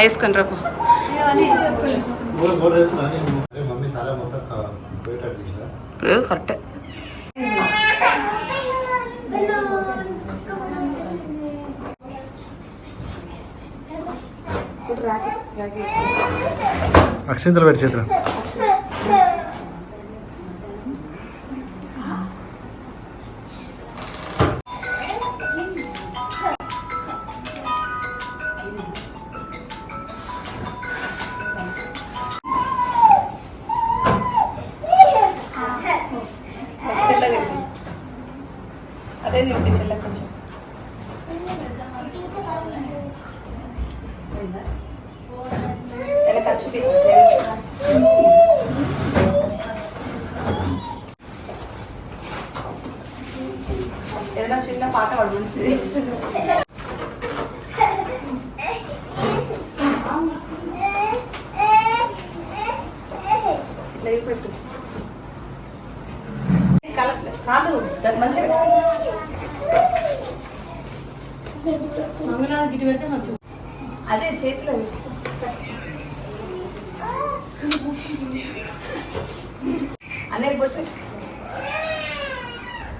వేసుకొని రా bore bore కరెక్టే. అక్షింతలు పెట్టి చేతులు. అదే తింటే చెల్ల కొంచెం ఎలా ఖర్చు ఏదైనా చిన్న పాట పాడు మంచిది ఇట్లా ఇవి పెట్టు కల- కాదు దాన్ని మంచిగా అదే చేతిలో అనే బొట్టు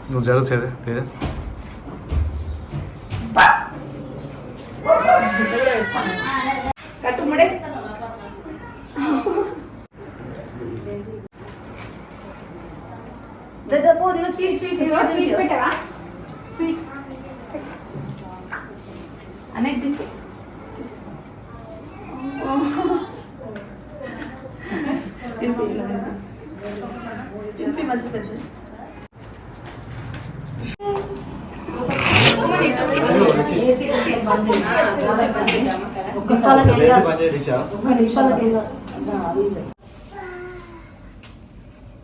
నువ్వు జరుగు తేజ తేజ స్వీట్ స్వీట్ స్వీట్ పెట్టవా స్వీట్ అనేది తింపి తింపి ఇలా తింపి. తింపి మధ్య పెద్ద లేచి పని చేయి దిశ.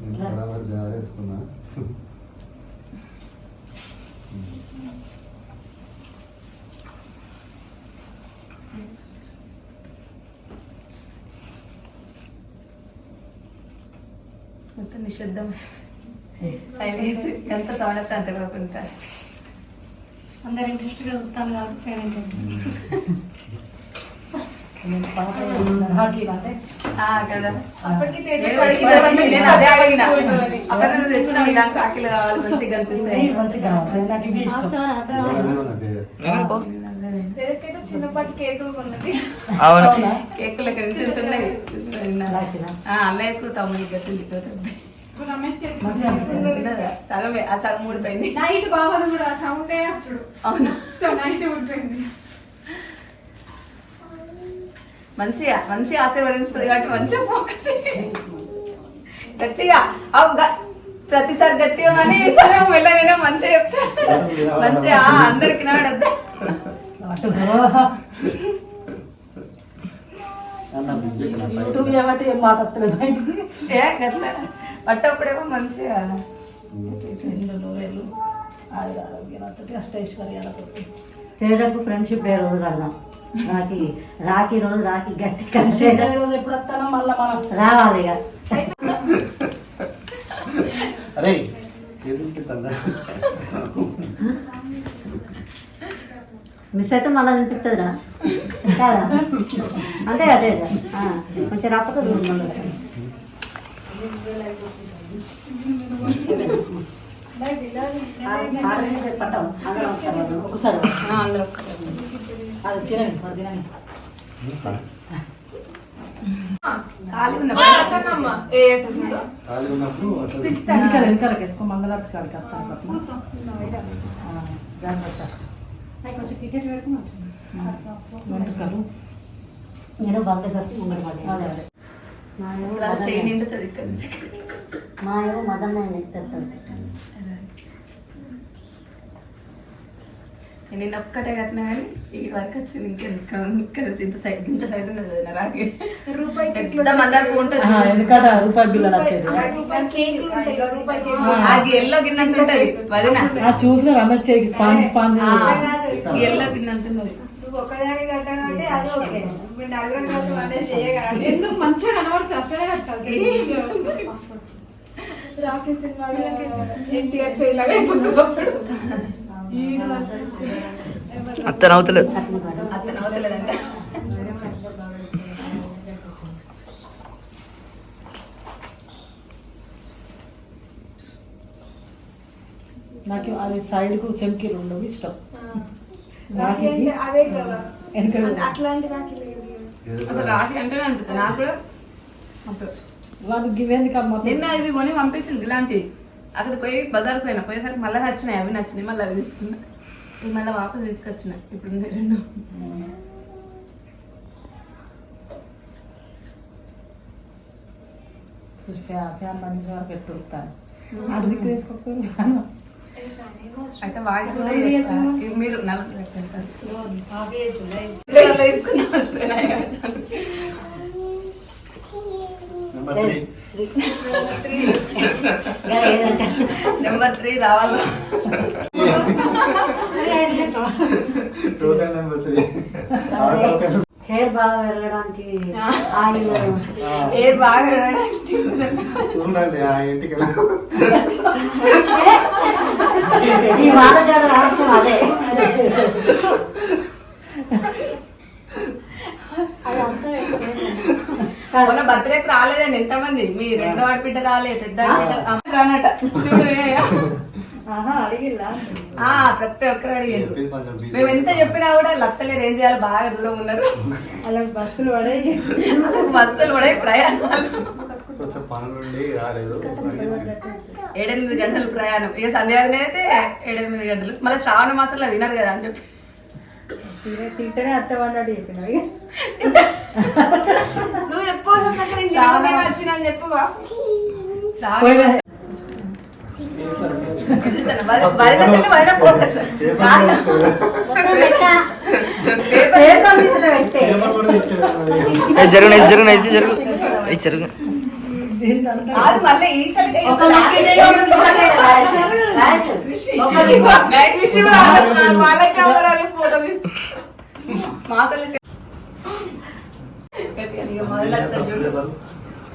బరాబర్ జారేసుకున్నా. మొత్తం నిశ్శబ్దం. సైలెన్స్ ఎంత తోడత అంత కాకుండా అందరు ఇంట్రెస్ట్గా చూస్తాను కాబట్టి సైలెంట్ ఆ, కదా అప్పటికి తేజ పడికి దొరకలేదు. నేను అదే అడిగిన. అక్కడ నువ్వు తెచ్చిన ఇలాంటి ఆకిలు కావాలి మంచిగా కనిపిస్తాయి. ఎవరైనా ఉన్నా తేజ. తేజకైతే చిన్నపాటి కేకులు కొన్నది. అవును. కేకులు తింటున్నాయి అన్నయ్యకు ఆ సగం ఊడిపోయింది. నైట్ బావది కూడా సౌండ్ చూడు అవును? నైట్ ఊడిపోయింది. మంచిగా మంచిగా ఆశీర్వదిస్తుంది కాబట్టి మంచిగా ఫోకస్ గట్టిగా. అవు ప్రతిసారి గట్టిగా అని సరే వెళ్ళగానే మంచిగా చెప్తా. మంచిగా అందరికి నాడద్దు యూట్యూబ్ కాబట్టి ఏం మాట్లాడలేదు ఏ గట్ల. పట్టప్పుడేమో మంచిగా. రెండు వేలు ఆరోగ్యాలతో అష్టైశ్వర్యాలతో ఫ్రెండ్షిప్ డే రోజు కడదాం రాఖీ రాఖీ రోజు రాఖీ గట్టి కలిసి రోజు ఎప్పుడు వస్తానో మళ్ళీ మనం రావాలి ఇక. అరే మిస్ అయితే మళ్ళీ అనిపిస్తుందిరా కాదా? అంతే ఆ, కొంచెం రాకపోతే దూరం మళ్ళీ ఒకసారి అందరూ అది తినండి అది తినండి ఖాళీ ఉన్న ఏ అట్ట చూడు ఖాళీ ఉన్నప్పుడు అసలు వెనకాల వెనకాలకి వేసుకో మంగళారతి కాడికి వస్తాను జాగ్రత్త వెంట్రుకలు నేను అదే అదే మా ఏమో ఇలా మదన్ చేయి నిండుతుంది ఇక్కడ నుంచి మా ఏమో మదన్ తెస్తాడు నేను ఒక్కటే కట్టినా కానీ ఈ వరకు వచ్చింది ఇంకెందుకు? ఇక్కడ ఇంత సైజ్ ఇంత సైజ్ ఉన్నది వదిన రాకి రూపాయి మందరికి ఉంటుంది? రూపాయి కేక్ ఆ ఎల్లో గిన్నెంత ఉంటుంది? వదిన. ఆ చూసిన రమేష్ చేయికి స్పాంజ్ స్పాంజ్ ఎల్లో గిన్నెంత ఉన్నది? నువ్వు ఒకదాని కట్టా కాబట్టి అది ఓకే. ఇప్పుడు నలుగురం కలిసి ఎందుకు మంచిగా కనబడుతుంది? అట్లనే కట్టాలి రాఖీ సినిమా ఎన్టీఆర్ చేయలాగా అత్తన అవుతలేదు నాకు అది సైడ్కు చెంకీలు ఉండవు ఇష్టం. వాడు గివేందుకమ్మా నిన్న ఇవి కొని పంపించింది ఇలాంటివి. అక్కడ పోయి బజార్ పోయినా. పోయేసరికి మళ్ళీ నచ్చినాయి అవి నచ్చినాయి మళ్ళీ అవి తీసుకున్నా. ఇవి మళ్ళీ వాపస్ తీసుకొచ్చిన. ఇప్పుడు రెండు. ఫ్యాన్ బంద్ వరకు అయితే వాయిస్ కూడా మీరు నలుగురు నెంబర్ త్రీ నెంబర్ త్రీ రావాలి? టోకెన్ నెంబర్ త్రీ ఆ టోకెన్ హెయిర్ బాగా పెరగడానికి ఆయిల్ ఏ బాగా చూడండి ఆ ఇంటికి ఈ వారజాడ రహస్యం అదే. అది. అర్థం మొన్న బర్త్డేకి రాలేదండి ఎంతమంది? మీ రెండో ఆడబిడ్డ రాలే పెద్ద ఆడబిడ్డ. ప్రతి ఒక్కరు అడిగారు. మేము ఎంత చెప్పినా కూడా లత్తలేరు ఏం చేయాలి బాగా దూరం ఉన్నారు. అలాంటి బస్సులు పడే బస్సులు కూడా ప్రయాణాలు. ఏడెనిమిది గంటలు ప్రయాణం. ఇక సంధ్యాదిన అయితే ఏడెనిమిది గంటలు. మళ్ళీ శ్రావణ మాసంలో తినరు కదా అని చెప్పి. తింటేనే అత్త పడ్డాడు చెప్పిన నువ్వు ఎప్పుడు వచ్చిన చెప్పవా జరుగు జరుగు జరుగు జరుగు మళ్ళీ ఫోటో తీసి. మాటలు ఇక మొదలెడతారు చూడు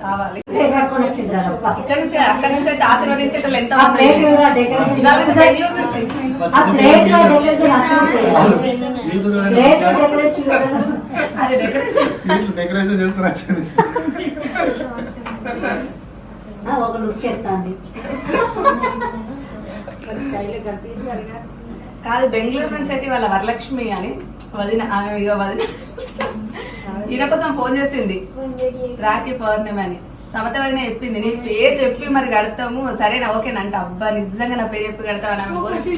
కావాలి ప్లేట్ పట్టుకొని వచ్చిందిరా రప్ప. ఇక్కడ నుంచి. అక్కడ నుంచి అయితే ఎంత డెకరేషన్ చేస్తున్నా ఒక లుక్ కాదు బెంగళూరు నుంచి అయితే వాళ్ళ వరలక్ష్మి అని వదిన ఆమె ఇక వదిన. ఈయన కోసం ఫోన్ చేసింది. రాఖీ పౌర్ణమి అని. సమత వదిన చెప్పింది నీ పేరు చెప్పి మరి కడతాము. సరేనా ఓకేనంట అబ్బా నిజంగా నా పేరు చెప్పి కడతావు అని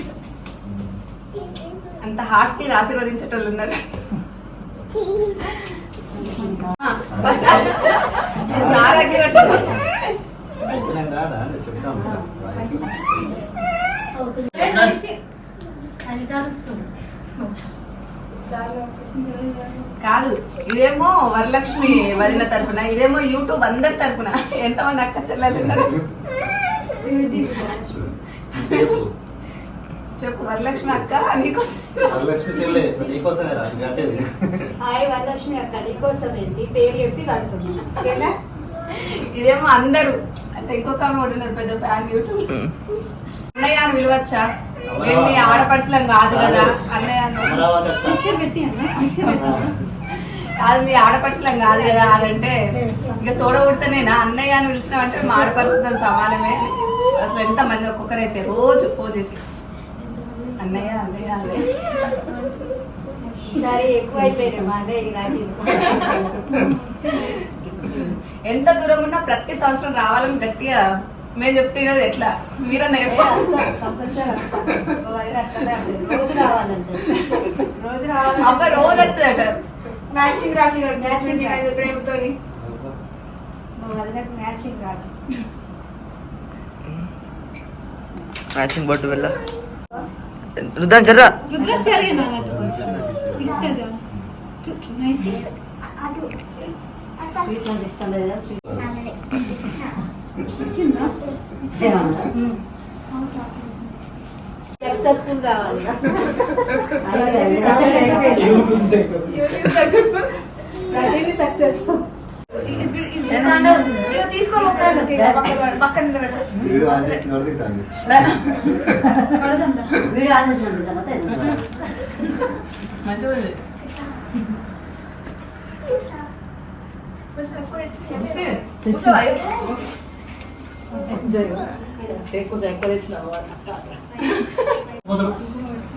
అంత హార్ట్ఫుల్ ఆశీర్వదించేటోళ్ళు ఉన్నారు. చెప్తాను సార్. కాదు ఇదేమో వరలక్ష్మి వదిన తరపున ఇదేమో యూట్యూబ్ అందరి తరపున. ఎంతమంది అక్క చెల్లెలు ఉన్నారు? చెప్పు. చెప్పు వరలక్ష్మి అక్క నీకోసం. వరలక్ష్మి చెల్లె నీకోసమే రా ఇది కట్టేది హాయ్ వరలక్ష్మి అక్క నీకోసం ఏంటి? పేరు చెప్పి ఇదేమో అందరూ. అంటే ఇంకొక ఆమె ఉన్నారు పెద్ద ఫ్యాన్ యూట్యూబ్. అన్నయ్య అని పిలవచ్చా? మేము మీ ఆడపడుచులం కాదు కదా. అన్నయ్య కాదు మీ ఆడపడుచులం కాదు కదా అని అంటే ఇక తోడగొడితేనేనా? అన్నయ్య అని పిలిచినామంటే మా ఆడపడుచులం సమానమే. అసలు ఎంత మంది ఒక్కొక్కరైతే రోజు చేసి అన్నయ్య అన్నయ్య అన్నయ్య. సరే ఎక్కువ అయిపోయినా మా అన్నయ్య ఇది నాకు ఎంత దూరం ఉన్నా ప్రతి సంవత్సరం రావాలని గట్టిగా మేము చెప్తున్నది ఎట్లా? మీరన్నా చెప్పాలి కంపల్సరీ రోజు రావాలంటే. రోజు రావాలి. అబ్బ రోజు వస్తుందట. మ్యాచింగ్ రాఖీ మ్యాచింగ్ ప్రేమతోని. వదినకు మ్యాచింగ్ రాదు మ్యాచింగ్ బొట్టు వెళ్ళ. రుద్దాం జర్రా. రుద్రాక్షరి సక్సెస్ఫుల్ కావాలి సక్సెస్ఫుల్ సక్సెస్ఫుల్ తీసుకో పక్కన పెట్టు. వీడియో ఆన్ మంచిగా ఉంది. కూర్చోవా? కొంచెం ఎక్కువ తెచ్చినావు పోతారు.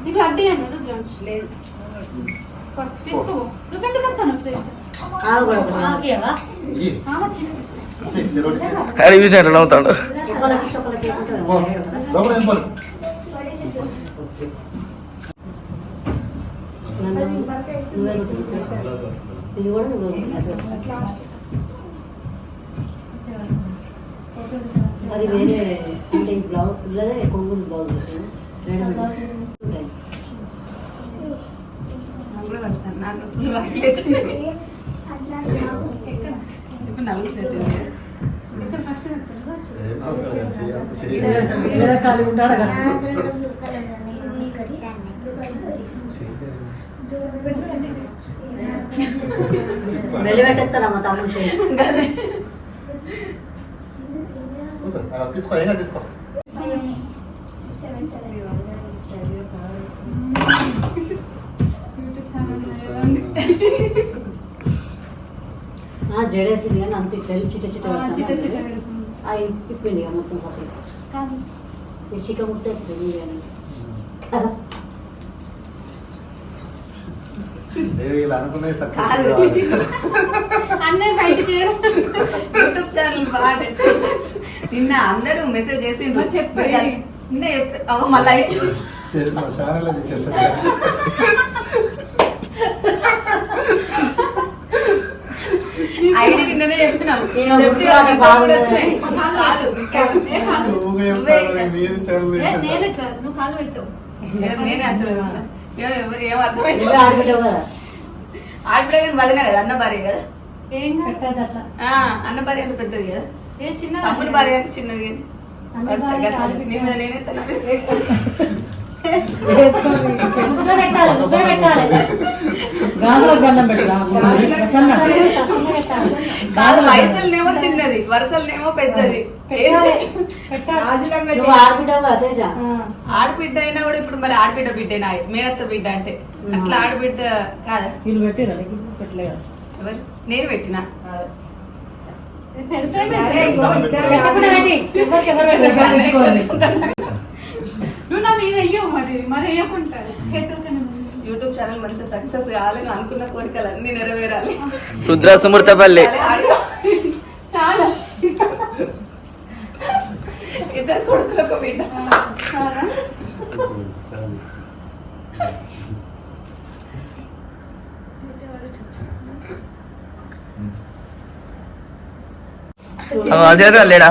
నీకు అడ్డీ అండి లేదు తీసుకో నువ్వెందుకు శ్రేష్ఠ కూడా ఒకటి. అది వేరే అంటే బ్లౌజ్ పిల్లలే కొంగులు బ్లౌజ్ రెడీమేడ్ ఉంటాయి. నాకు కూడా పడతాను. నాకు full రాఖీ అవుతుంది. ఇప్పుడు నలుగు సెట్ ఉంది. ఇక్కడ ఫస్ట్ పెడతాను ఏం కాదు, చేయాలి, ఇదే చేయాలి. పెడతాను. వేరే ఖాళీ ఉంటాడు కదా వెళ్ళి పెట్టేస్తారా మా తమ్ముడు చేయి. కూర్చో. ఆ, తీసుకో ఏం తీసుకో జడేసింది కానీ అంత చిట్ట చిట్ట అవి తిప్పింది మొత్తం సపరేట్. కాదు. ఈ చిక్క ముస్తే కానీ కదా. కాదు. అన్నయ్య బయట యూట్యూబ్ ఛానల్ బాగా నిన్న అందరూ మెసేజ్ చేసి మరి చెప్పు. నిన్న చెప్పి అవ మళ్ళీ అయి చూసి చేసి మా ఛానల్లో తీసేస్తాను. ఐడి నిన్ననే చెప్పినాం ఏమో చెప్తే గుర్తురాదు, మెసేజ్ కూడా బాగుంది. వచ్చినాయి. కాదు, కాదు. ఏ కాదు నువ్వే కాలు పెట్టు నేనే అసలు కదా ఆడపిల్ల కానీ వదిన కదా అన్న భార్య కదా? అన్న భార్య అంటే పెద్దది కదా? ఏ చిన్న తమ్ముడి భార్య అంటే చిన్నది నేనే పెట్టాలి పెట్టాలి. వయసులనేమో చిన్నది వరుసలనేమో పెద్దది. కదా తేజ ఆడబిడ్డ అయినా కూడా ఇప్పుడు మరి ఆడబిడ్డ బిడ్డేనా మేనత్త బిడ్డ అంటే. అట్లా ఆడబిడ్డ కాదా? వీళ్ళు పెట్టిరా నీకు? పెట్టలేదు ఎవరు? నేను పెట్టినా? నువ్వు నా మీద అయ్యో మరి మరి చేతులు యూట్యూబ్ ఛానల్ మంచిగా సక్సెస్ కావాలని అనుకున్న కోరికలు అన్ని నెరవేరాలి రుద్రసుమృతపల్లి చాలా ఇద్దరు కొడుకులకు బిడ్డ చాలా అదే లేడా?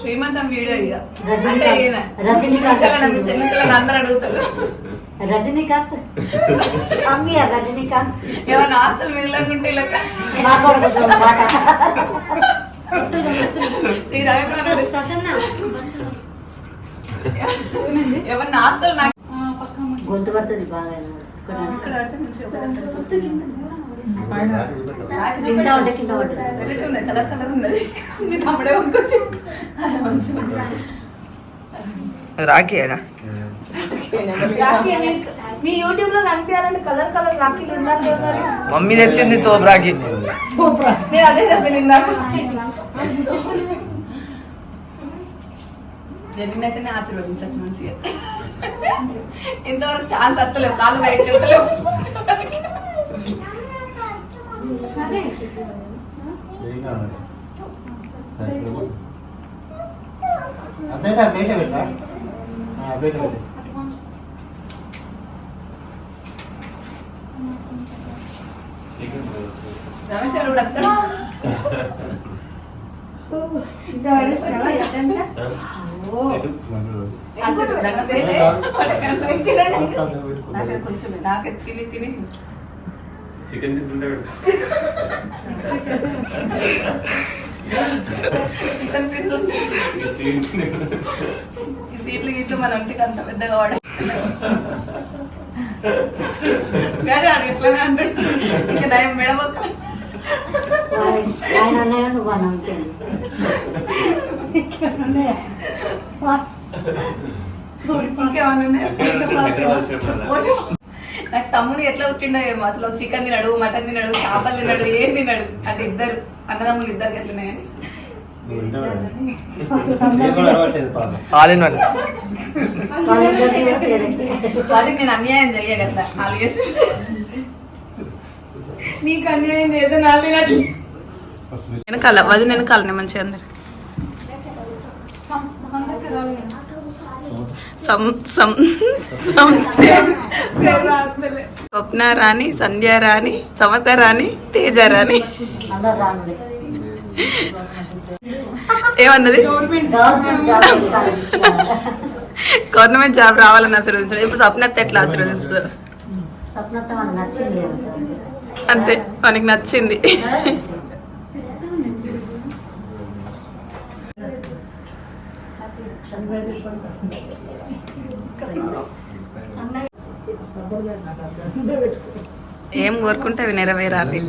శ్రీమంతం వీడియో ఇక. అందరూ అడుగుతారు. రజనీకాంత్? అమ్మి రజనీకాంత్. ఏమన్నా ఆస్తులు మిగిలకుంటే ఇలా మా ఆస్తులు నాకు పక్క గొంతు పడుతుంది బాగా. కింద. ఉంటే కింద పడుతుంది కలర్ కలర్ ఉన్నది. మీ తమ్ముడే. రాఖీ మీ యూట్యూబ్లో కనిపించాలంటే కలర్ కలర్ రాఖీలు ఉండాలి. మమ్మీ తెచ్చింది తోపు రాఖీ. నేను అదే చెప్పాను ఇందాక జగన్నైతేనే ఆశీర్వదించచ్చు మంచిగా. ఇంతవరకు చాలా తత్తలేవు కాళ్ళు బయటకు వెళ్తలేవు. అంతేనా బయట పెట్టా ఆ, బయట పెట్టు. రమేష్ గారు చికెన్ తీసుకుంటే చికెన్ పీసులు ఈ సీట్లు గిట్లు మన ఒంటికి అంత పెద్దగా వాడే. కానీ ఆడు ఇట్లానే అంటాడు. ఇంకా నయం మెడబొక్క ఆయన అన్నయ్య నువ్వు అన్న నాకు తమ్ముడు ఎట్లా పుట్టిండో ఏమో. అసలు చికెన్ తినడు మటన్ తినడు చేపలు తినడు ఏం తినడు. అంటే ఇద్దరు అన్నదమ్ములు ఇద్దరు ఎట్లనే. All in one. వాటికి నేను అన్యాయం చెయ్యగట్లా వాళ్ళు చేసి నీకు అన్యాయం చేయదు నాలుగు వెనకాల వది వెనకాలనే మంచిగా అందరు. సం సం సం. స్వప్న రాణి సంధ్య రాణి సమత రాణి తేజ రాణి. ఏమన్నది? గవర్నమెంట్ జాబ్ రావాలని ఆశీర్వదించడం. ఇప్పుడు స్వప్నత ఎట్లా ఆశీర్వదిస్తుంది? అంతే మనకి నచ్చింది. ఏం కోరుకుంటే అవి నెరవేరాలి.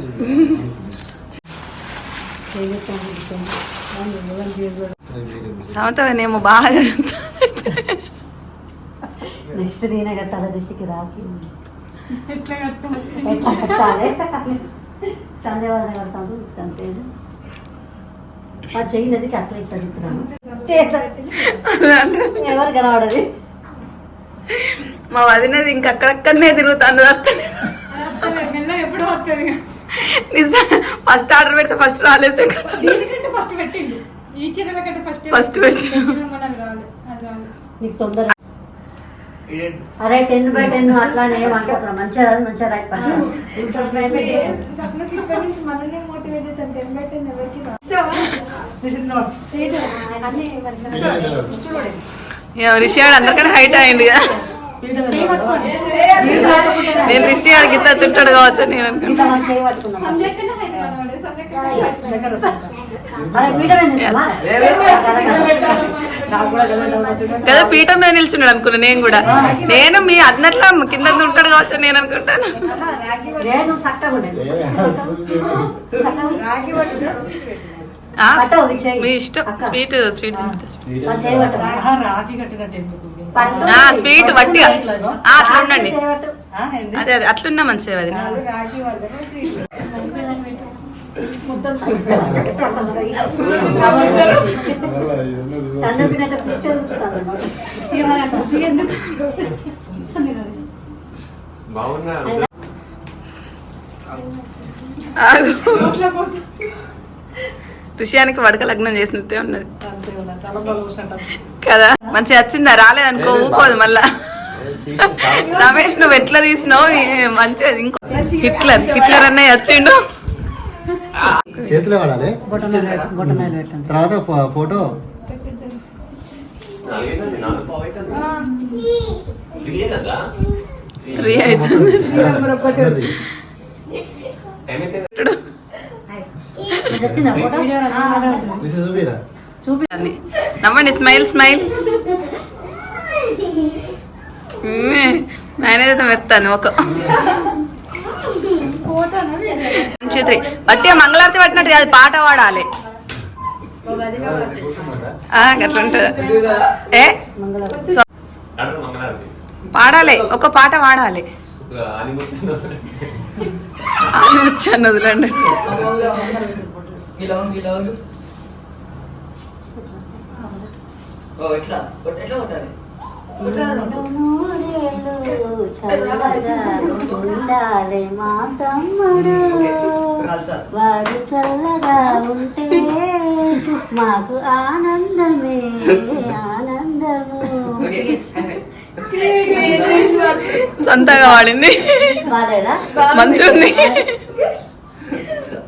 సమతనేమో బాగా నెక్స్ట్ నేనే కట్టాలి ఋషికి రాకి. ఎట్లా కట్టాలి? ఎట్లా కట్టాలి? సందేవాదన అట్లా ఇట్లా చెప్తున్నాను ఎవరు కనబడది? మా వదినది ఇంక అక్కడక్కడనే తిరుగుతాను ఎప్పుడో వస్తుంది నిజం. ఫస్ట్ ఆర్డర్ పెడితే ఫస్ట్ రాలేదు దీనికంటే ఫస్ట్ పెట్టిండు. ఈ చీరల కంటే ఫస్ట్ కావాలి. నీకు తొందర. అరే టెన్ బై టెన్ అట్లానే ఏమంటారు? మంచిగా రాదు మంచిగా రాయి రిషియాడు అందరికంటే హైట్ అయింది కదా నేను రిషియాడు గిత్త తింటాడు కావచ్చు అని నేను? కదా పీఠం మీద నిల్చున్నాడు అనుకున్నా నేను కూడా నేను మీ అన్నట్లా కింద ఉంటాడు కావచ్చు అని నేను అనుకుంటాను. రాగి మీ ఇష్టం. అక్క. Sweet sweet sweet. వట్టిగా. ఆ, అట్లా ఉండండి చేయబట్టు. ఆ, ఏంది? అదే అదే అట్లున్నా మంచిది అది. రాగి పట్టుకుని స్వీట్ సన్న పిల్లట కూర్చొని చూస్తాను. ఏమన్నా ఖుషి ఎందుకు? బాగున్నా ఆగు. ఋషియానికి వడక లగ్నం చేసినట్టే ఉన్నది. కదా, మంచిగా వచ్చిందా? రాలేదనుకో ఊకోదు మళ్ళా. రమేష్ నువ్వు ఎట్లా తీసినావు? మంచిగా ఇంకో హిట్లర్ హిట్లర్ అన్నయ్య వచ్చిండు. చేతిలో వాడాలి. తర్వాత ఫోటో? త్రీ అవుతుంది నవ్వండి స్మైల్ స్మైల్ మేనేజ్ పెడతాను ఒక. త్రీ బట్టి మంగళారతి పట్టినట్టు కాదు పాట పాడాలి. కూర్చున్నారా? ఆ, అట్లా ఉంటుంది. ఏ? పాడాలి ఒక పాట పాడాలి. అని వచ్చాను వదిలేండి నూరేళ్ళు చల్లగా ఉండాలి మా తమ్ముడు. వాడు చల్లగా ఉంటే మాకు ఆనందమే ఆనందము. సొంతంగా బాలేదా మంచిగా ఉంది ఇదే మొక్క మొదలు మొక్క ముందు పెట్టు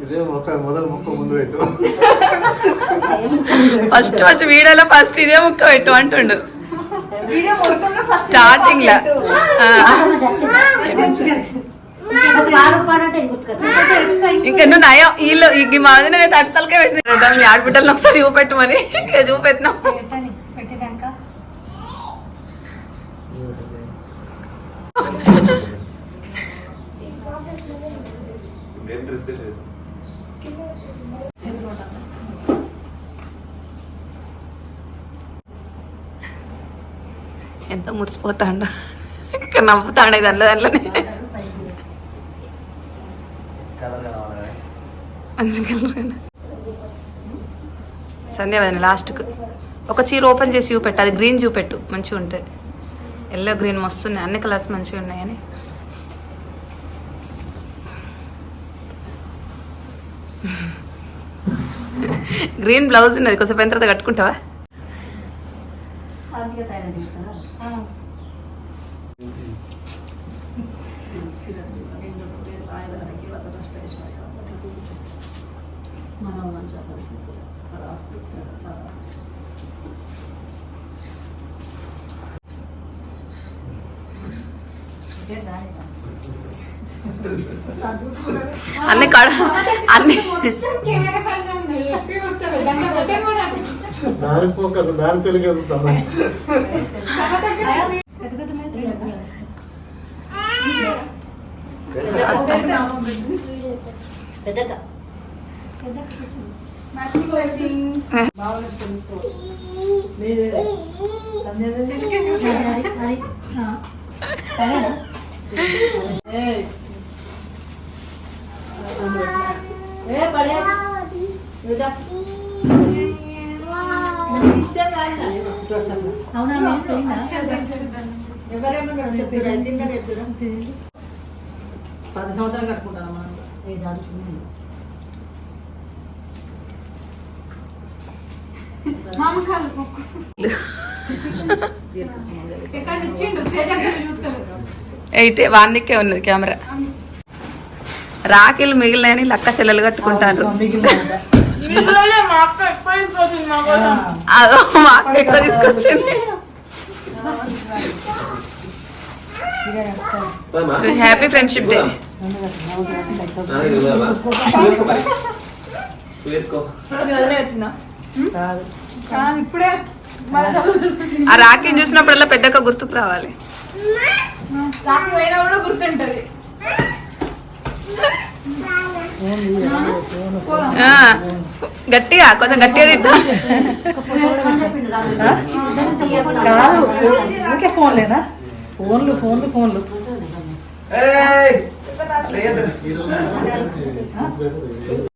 ఫస్ట్ ఫస్ట్ వీడియోలో ఫస్ట్ ఇదే ముక్క పెట్టు అంటుండు. స్టార్టింగ్ లా. ఇంకా నువ్వు నయం వీళ్ళు ఈ మాది నేను తట్టతలకే పెట్టిన మీ ఆడబిడ్డలను ఒకసారి చూపెట్టమని. ఇంకా చూపెట్టినాం. లేదు ఎంత మురిసిపోతాడు. ఇంకా నవ్వుతాడే దాంట్లో దాంట్లోనే. సంధ్య వదిన లాస్ట్కు. ఒక చీర ఓపెన్ చేసి చూపెట్టు. అది గ్రీన్ చూపెట్టు. మంచిగా ఉంటుంది ఎల్లో గ్రీన్ మస్తున్నాయి అన్ని కలర్స్ మంచిగా ఉన్నాయని గ్రీన్ బ్లౌజ్ ఉన్నది. కొంచెం పైన తర్వాత కట్టుకుంటావా? అన్ని కడ అన్ని దాని ఫోకస్ దాని చెలికి వెళ్తాను పెద్దగా అవునా పది సంవత్సరాలు కట్టుకుంటాను మనం. ఎయిటే ఉన్నది కెమెరా. రాఖీలు మిగిలినని లక్క చెల్లెలు కట్టుకుంటారు. అదో మా అక్క ఎక్కువ తీసుకొచ్చింది? Happy friendship day. ఆ, ఇప్పుడే రాఖీని చూసినప్పుడల్లా పెద్దక్క గుర్తుకు రావాలి నాకు పోయినా కూడా గుర్తుంటది గట్టిగా కొంచెం గట్టిగా తింటా కాదు ఊరికే ఫోన్లేనా ఫోన్లు ఫోన్లు ఫోన్లు! లేదు.